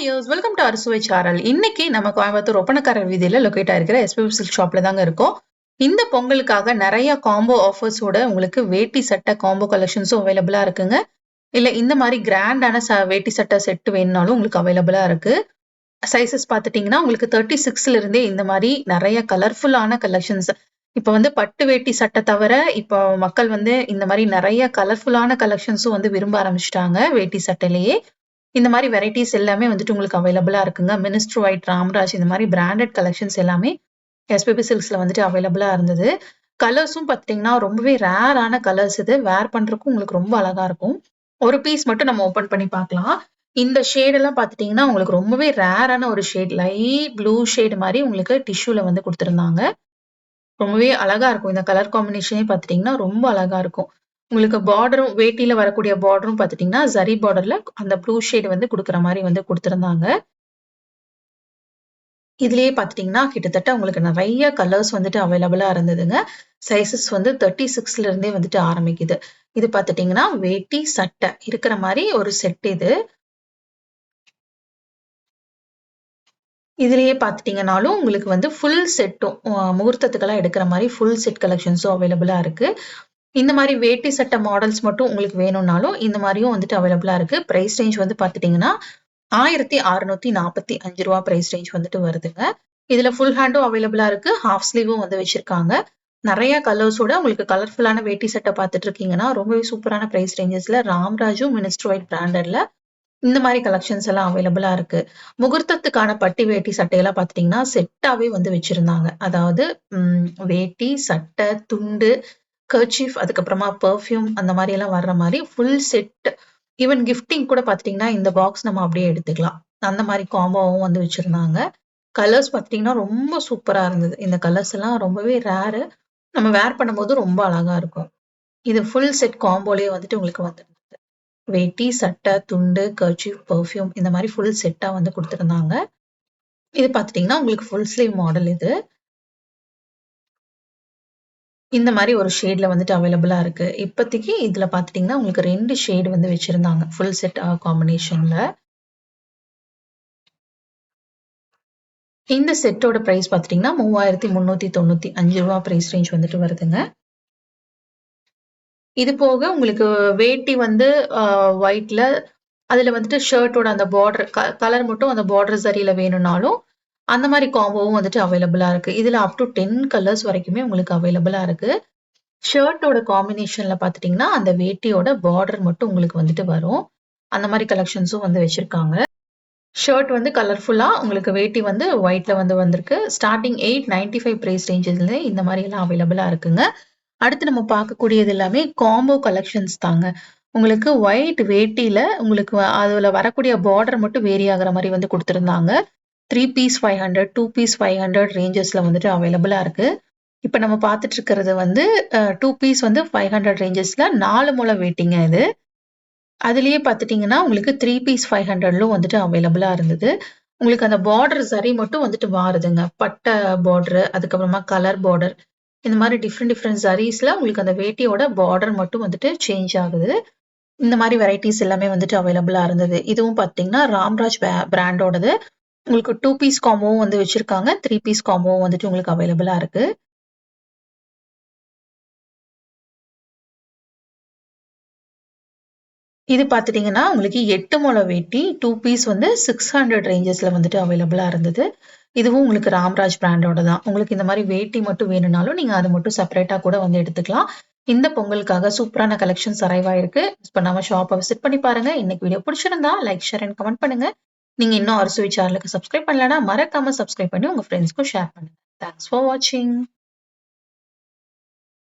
Tears welcome to அரசுவை சாரல் இன்னைக்கு நம்ம கோயம்புத்தூர் ஒப்பனக்காரர் வீதியில லொக்கேட் ஆயிருக்கிற எஸ்பிபி சில்க் ஷாப்ல தாங்க இருக்கோம். இந்த பொங்கலுக்காக நிறைய காம்போ ஆஃபர்ஸோட உங்களுக்கு வேட்டி சட்டை காம்போ கலெக்ஷன்ஸும் அவைலபிளா இருக்குங்க. இல்ல இந்த மாதிரி கிராண்டான ச வேட்டி சட்டை செட் வேணும்னாலும் உங்களுக்கு அவைலபிளா இருக்கு. சைசஸ் பார்த்துட்டீங்கன்னா உங்களுக்கு தேர்ட்டி சிக்ஸ்ல இருந்தே இந்த மாதிரி நிறைய கலர்ஃபுல்லான கலெக்ஷன்ஸ் இப்போ வந்து பட்டு வேட்டி சட்டை தவிர இப்போ மக்கள் வந்து இந்த மாதிரி நிறைய கலர்ஃபுல்லான கலெக்ஷன்ஸும் வந்து விரும்ப ஆரம்பிச்சிட்டாங்க வேட்டி சட்டையிலேயே. இந்த மாதிரி வெரைட்டிஸ் எல்லாமே வந்துட்டு உங்களுக்கு அவைலபிளா இருக்குங்க. மினிஸ்டர் ஒயிட் ராம்ராஜ் இந்த மாதிரி பிராண்டட் கலெக்ஷன்ஸ் எல்லாமே எஸ்பிபி சில்க்ஸ்ல வந்துட்டு அவைலபிளாக இருந்தது. கலர்ஸும் பார்த்தீங்கன்னா ரொம்பவே ரேரான கலர்ஸ் இது. வேர் பண்ணுறதுக்கும் உங்களுக்கு ரொம்ப அழகா இருக்கும். ஒரு பீஸ் மட்டும் நம்ம ஓப்பன் பண்ணி பார்க்கலாம். இந்த ஷேடெல்லாம் பார்த்துட்டிங்கன்னா உங்களுக்கு ரொம்பவே ரேரான ஒரு ஷேட் லைட் ப்ளூ ஷேடு மாதிரி உங்களுக்கு டிஷ்யூவில் வந்து கொடுத்துருந்தாங்க. ரொம்பவே அழகாக இருக்கும். இந்த கலர் காம்பினேஷனே பார்த்துட்டீங்கன்னா ரொம்ப அழகா இருக்கும். உங்களுக்கு பார்டரும் வேட்டியில் வரக்கூடிய பார்டரும் பார்த்துட்டிங்கன்னா ஜரி பார்டரில் அந்த ப்ளூ ஷேட் வந்து கொடுக்குற மாதிரி வந்து கொடுத்துருந்தாங்க. இதுலேயே பார்த்துட்டீங்கன்னா கிட்டத்தட்ட உங்களுக்கு நிறைய கலர்ஸ் வந்துட்டு அவைலபிளாக இருந்ததுங்க. சைசஸ் வந்து தேர்ட்டி சிக்ஸ்ல இருந்தே வந்துட்டு ஆரம்பிக்குது. இது பார்த்துட்டிங்கன்னா வேட்டி சட்டை இருக்கிற மாதிரி ஒரு செட் இது. இதுலேயே பார்த்துட்டிங்கனாலும் உங்களுக்கு வந்து ஃபுல் செட்டும் முகூர்த்தத்துக்கெல்லாம் எடுக்கிற மாதிரி ஃபுல் செட் கலெக்ஷன்ஸும் அவைலபிளாக இருக்குது இந்த மாதிரி வேட்டி சட்டை மாடல்ஸ் மட்டும் உங்களுக்கு வேணும்னாலும் இந்த மாதிரியும் வந்துட்டு அவைலபிளா இருக்கு. பிரைஸ் ரேஞ்ச் வந்து பாத்துட்டீங்கன்னா ஆயிரத்தி அறுநூத்தி நாற்பத்தி அஞ்சு ரூபா பிரைஸ் ரேஞ்ச் வந்துட்டு வருதுங்க. இதுல ஃபுல் ஹேண்டும் அவைலபிளா இருக்கு. ஹாஃப் ஸ்லீவும் வந்து வச்சிருக்காங்க. நிறைய கலர்ஸோட உங்களுக்கு கலர்ஃபுல்லான வேட்டி சட்டை பார்த்துட்டு இருக்கீங்கன்னா ரொம்பவே சூப்பரான பிரைஸ் ரேஞ்சஸ்ல ராம்ராஜும் மினிஸ்டர் ஒயிட் பிராண்டட்ல இந்த மாதிரி கலெக்ஷன்ஸ் எல்லாம் அவைலபிளா இருக்கு. முகூர்த்தத்துக்கான பட்டி வேட்டி சட்டையெல்லாம் பார்த்துட்டீங்கன்னா செட்டாவே வந்து வச்சிருந்தாங்க. அதாவது வேட்டி சட்டை துண்டு கர்ச்சீஃப் அதுக்கப்புறமா பெர்ஃப்யூம் அந்த மாதிரி எல்லாம் வர்ற மாதிரி ஃபுல் செட் ஈவன் கிஃப்டிங் கூட பார்த்துட்டிங்கன்னா இந்த பாக்ஸ் நம்ம அப்படியே எடுத்துக்கலாம். அந்த மாதிரி காம்போவும் வந்து வச்சுருந்தாங்க. கலர்ஸ் பார்த்துட்டிங்கன்னா ரொம்ப சூப்பராக இருந்தது. இந்த கலர்ஸ் எல்லாம் ரொம்பவே ரேரு நம்ம வேர் பண்ணும்போது ரொம்ப அழகா இருக்கும். இது ஃபுல் செட் காம்போலேயே வந்துட்டு உங்களுக்கு வந்துருந்தது. வேட்டி சட்டை துண்டு கர்ச்சீஃப் பர்ஃப்யூம் இந்த மாதிரி ஃபுல் செட்டாக வந்து கொடுத்துருந்தாங்க. இது பார்த்துட்டிங்கன்னா உங்களுக்கு ஃபுல் ஸ்லீவ் மாடல் இது. இந்த மாதிரி ஒரு ஷேட்ல வந்துட்டு அவைலபிளா இருக்கு. இப்போதைக்கு இதுல பாத்துட்டீங்கன்னா உங்களுக்கு ரெண்டு ஷேடு வந்து வச்சிருந்தாங்க. ஃபுல் செட் காம்பினேஷன்ல இந்த செட்டோட பிரைஸ் பாத்துட்டீங்கன்னா மூவாயிரத்தி முன்னூத்தி தொண்ணூத்தி அஞ்சு ரூபா பிரைஸ் ரேஞ்ச் வந்துட்டு வருதுங்க. இது போக உங்களுக்கு வேட்டி வந்து ஒயிட்ல அதுல வந்துட்டு ஷர்ட்டோட அந்த பார்டர் கலர் மட்டும் அந்த பார்டர் சரியில வேணும்னாலும் அந்த மாதிரி காம்போவும் வந்துட்டு அவைலபிளா இருக்கு. இதுல அப் டு டென் கலர்ஸ் வரைக்குமே உங்களுக்கு அவைலபிளா இருக்கு. ஷர்ட்டோட காம்பினேஷன்ல பாத்துட்டீங்கன்னா அந்த வேட்டியோட பார்டர் மட்டும் உங்களுக்கு வந்துட்டு வரும். அந்த மாதிரி கலெக்ஷன்ஸும் வந்து வச்சிருக்காங்க. ஷர்ட் வந்து கலர்ஃபுல்லா உங்களுக்கு வேட்டி வந்து ஒயிட்ல வந்து வந்திருக்கு. Starting eight ninety five price ரேஞ்சஸ்லேயே இந்த மாதிரி எல்லாம் அவைலபிளா இருக்குங்க. அடுத்து நம்ம பார்க்கக்கூடியது எல்லாமே காம்போ கலெக்ஷன்ஸ் தாங்க. உங்களுக்கு ஒயிட் வேட்டியில உங்களுக்கு அதுல வரக்கூடிய பார்டர் மட்டும் வேரி ஆகிற மாதிரி வந்து கொடுத்துருந்தாங்க. Three piece five hundred two piece five hundred ரேஞ்சஸில் வந்துட்டு அவைலபிளாக இருக்குது இப்போ நம்ம பார்த்துட்டு இருக்கிறது வந்து டூ பீஸ் வந்து ஃபைவ் ஹண்ட்ரட் ரேஞ்சஸில் நாலு மூலம் வெயிட்டிங்க இது. அதுலேயே பார்த்துட்டிங்கன்னா உங்களுக்கு த்ரீ பீஸ் ஃபைவ் ஹண்ட்ரட்லும் வந்துட்டு அவைலபிளாக இருந்தது. உங்களுக்கு அந்த பார்டர் சரி மட்டும் வந்துட்டு மாறுதுங்க. பட்டை பார்டரு அதுக்கப்புறமா கலர் பார்டர் இந்த மாதிரி டிஃப்ரெண்ட் டிஃப்ரெண்ட் சரீஸில் உங்களுக்கு அந்த வேட்டியோட பார்டர் மட்டும் வந்துட்டு சேஞ்ச் ஆகுது. இந்த மாதிரி வெரைட்டிஸ் எல்லாமே வந்துட்டு அவைலபிளாக இருந்தது. இதுவும் பார்த்தீங்கன்னா ராம்ராஜ் பிராண்டோடது உங்களுக்கு டூ பீஸ் காம்போவும் வந்து வச்சுருக்காங்க. த்ரீ பீஸ் காம்போவும் வந்துட்டு உங்களுக்கு அவைலபிளாக இருக்கு. இது பார்த்துட்டிங்கன்னா உங்களுக்கு எட்டு முளை வேட்டி டூ பீஸ் வந்து சிக்ஸ் ஹண்ட்ரட் ரேஞ்சஸில் வந்துட்டு அவைலபிளாக இருந்தது. இதுவும் உங்களுக்கு ராம்ராஜ் பிராண்டோட தான். உங்களுக்கு இந்த மாதிரி வேட்டி மட்டும் வேணும்னாலும் நீங்கள் அது மட்டும் செப்பரேட்டாக கூட வந்து எடுத்துக்கலாம். இந்த பொங்கலுக்காக சூப்பரான கலெக்ஷன்ஸ் அரைவாயிருக்கு இப்போ நம்ம ஷாப்பை விசிட் பண்ணி பாருங்க. இன்னைக்கு வீடியோ பிடிச்சிருந்தா லைக் ஷேர் அண்ட் கமெண்ட் பண்ணுங்க. நீங்க இன்னும் அரசு சேனலுக்கு சப்ஸ்கிரைப் பண்ணலன்னா மறக்காம சப்ஸ்கிரைப் பண்ணி உங்க ஃப்ரெண்ட்ஸ்க்கும் ஷேர் பண்ணுங்க. தேங்க்ஸ் ஃபார் வாட்சிங்